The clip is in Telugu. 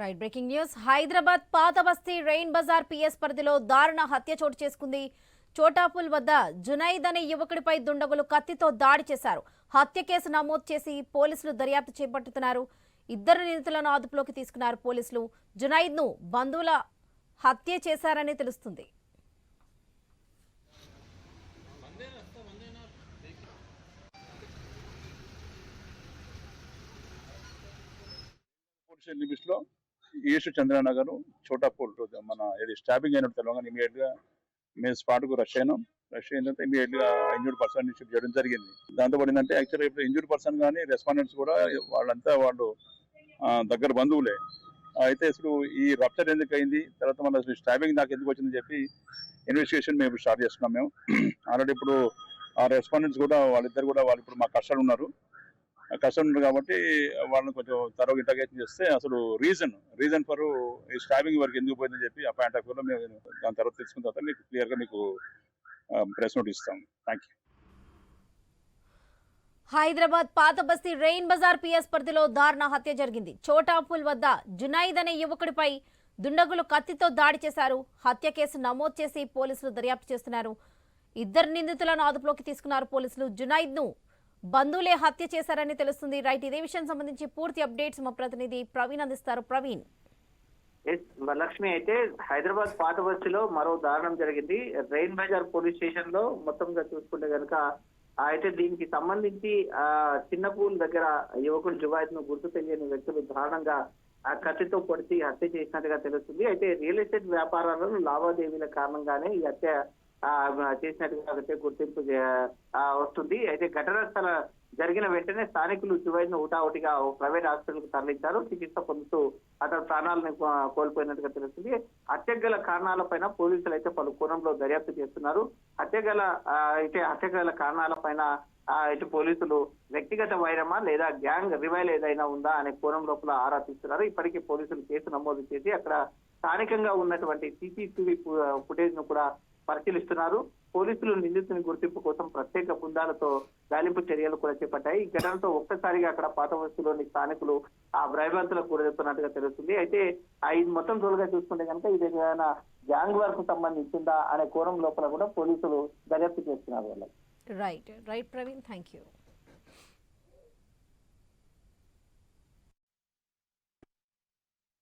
Right breaking news. హైదరాబాద్ పాత బస్తీ రెయిన్ బజార్ పిఎస్ పరిధిలో దారుణ హత్య చోటు చేసుకుంది. చోటాపుల్ వద్ద జునైద్ అనే యువకుడిపై దుండగులు కత్తితో దాడి చేశారు. హత్య కేసు నమోదు చేసి పోలీసులు దర్యాప్తు చేపట్టుతున్నారు ఇద్దరు నిందితులను అదుపులోకి తీసుకున్నారు పోలీసులు. జునైద్ను బంధువుల హత్య చేశారని తెలుస్తుంది. పోలీస్ లిమిట్స్లో ఈస్ట్ చంద్రనగర్ చోటాపూర్ మన ఇది స్టాపింగ్ అయినట్టు తెలంగాణ ఇమీడియట్గా మేము స్పాట్కు రష్ అయినాం. రష్ అయిన తర్వాత ఇమీడియట్గా ఇంజూర్డ్ పర్సన్ షిఫ్ట్ చేయడం జరిగింది. దాంతో పాటు ఏంటంటే యాక్చువల్గా ఇప్పుడు ఇంజూర్డ్ పర్సన్ కానీ రెస్పాండెంట్స్ కూడా వాళ్ళంతా వాళ్ళు దగ్గర బంధువులే. అయితే అసలు ఈ రప్చర్ ఎందుకు అయింది? తర్వాత మన స్టాబింగ్ నాకు ఎందుకు వచ్చిందని చెప్పి ఇన్వెస్టిగేషన్ మేము స్టార్ట్ చేస్తున్నాం మేము. ఆల్రెడీ ఇప్పుడు ఆ రెస్పాండెంట్స్ కూడా వాళ్ళిద్దరు కూడా వాళ్ళు ఇప్పుడు మా కష్టాలు ఉన్నారు. కష్టం కాబట్టి వాళ్ళని కొంచెం తరవ ఇంటర్గేషన్ చేస్తే అసలు రీజన్ రీజన్ ఫర్ ఈ స్టాబింగ్ వరకు ఎందుకు పోయిందని చెప్పి ఆ పాయింట్ ఆఫ్ వ్యూలో మేము దాని తర్వాత తెలుసుకున్న తర్వాత మీకు క్లియర్గా మీకు ప్రెస్ నోట్ ఇస్తాం. థ్యాంక్ యూ హైదరాబాద్ పాత బస్తీ రెయిన్ బజార్ పిఎస్ పరిధిలో దారుణ హత్య జరిగింది. చోటాపుల్ వద్ద జునైద్ అనే యువకుడిపై దుండగులు కత్తితో దాడి చేశారు. హత్య కేసు నమోదు చేసి పోలీసులు దర్యాప్తు చేస్తున్నారు. ఇద్దరు నిందితులను అదుపులోకి తీసుకున్నారు పోలీసులు. జునైద్ను బంధువులే హత్య చేశారని తెలుస్తుంది. రైట్ ఇదే విషయం సంబంధించి పూర్తి అప్డేట్స్ మా ప్రతినిధి ప్రవీణ్ అందిస్తారు. ప్రవీణ్. లక్ష్మి అయితే హైదరాబాద్ పాత బస్సులో మరో దారుణం జరిగింది. రెయిన్ బజార్ పోలీస్ స్టేషన్లో మొత్తంగా చూసుకుంటే కనుక అయితే దీనికి సంబంధించి ఆ చిన్నపూల్ దగ్గర యువకుడు జువాయిద్ను గుర్తు తెలియని వ్యక్తులు దారుణంగా కత్తితో పొడిచి హత్య చేసినట్టుగా తెలుస్తుంది. అయితే రియల్ ఎస్టేట్ వ్యాపారాలను లావాదేవీల కారణంగానే ఈ హత్య చేసినట్టుగా అయితే గుర్తింపు వస్తుంది. అయితే ఘటనా స్థల జరిగిన వెంటనే స్థానికులు జువైద్ ఊటావుటిగా ప్రైవేట్ హాస్పిటల్కు తరలించారు. చికిత్స పొందుతూ అతను ప్రాణాలను కోల్పోయినట్టుగా తెలుస్తుంది. హత్య గల కారణాలపైన పోలీసులు అయితే పలు కోణంలో దర్యాప్తు చేస్తున్నారు. హత్య గల అయితే హత్య గల కారణాలపైన ఇటు పోలీసులు వ్యక్తిగత వైరమా లేదా గ్యాంగ్ రివైల్ ఏదైనా ఉందా అనే కోణం లోపల ఆరా తీస్తున్నారు. ఇప్పటికే పోలీసులు కేసు నమోదు చేసి అక్కడ స్థానికంగా ఉన్నటువంటి సీసీటీవీ ఫుటేజ్ను కూడా పరిశీలిస్తున్నారు. పోలీసులు నిందితుని గుర్తింపు కోసం ప్రత్యేక బృందాలతో గాలింపు చర్యలు కూడా చేపట్టాయి. ఈ ఘటనతో ఒక్కసారిగా అక్కడ పాత వస్తువులోని స్థానికులు ఆ భయభ్రాంతులకు గురవుతున్నట్టుగా తెలుస్తుంది. అయితే ఆ ఇది మొత్తం తోలుగా చూసుకుంటే కనుక ఇది ఏదైనా గ్యాంగ్ వర్క్ సంబంధించిందా అనే కోణం లోపల కూడా పోలీసులు దర్యాప్తు చేస్తున్నారు వాళ్ళకి. Right right Praveen thank you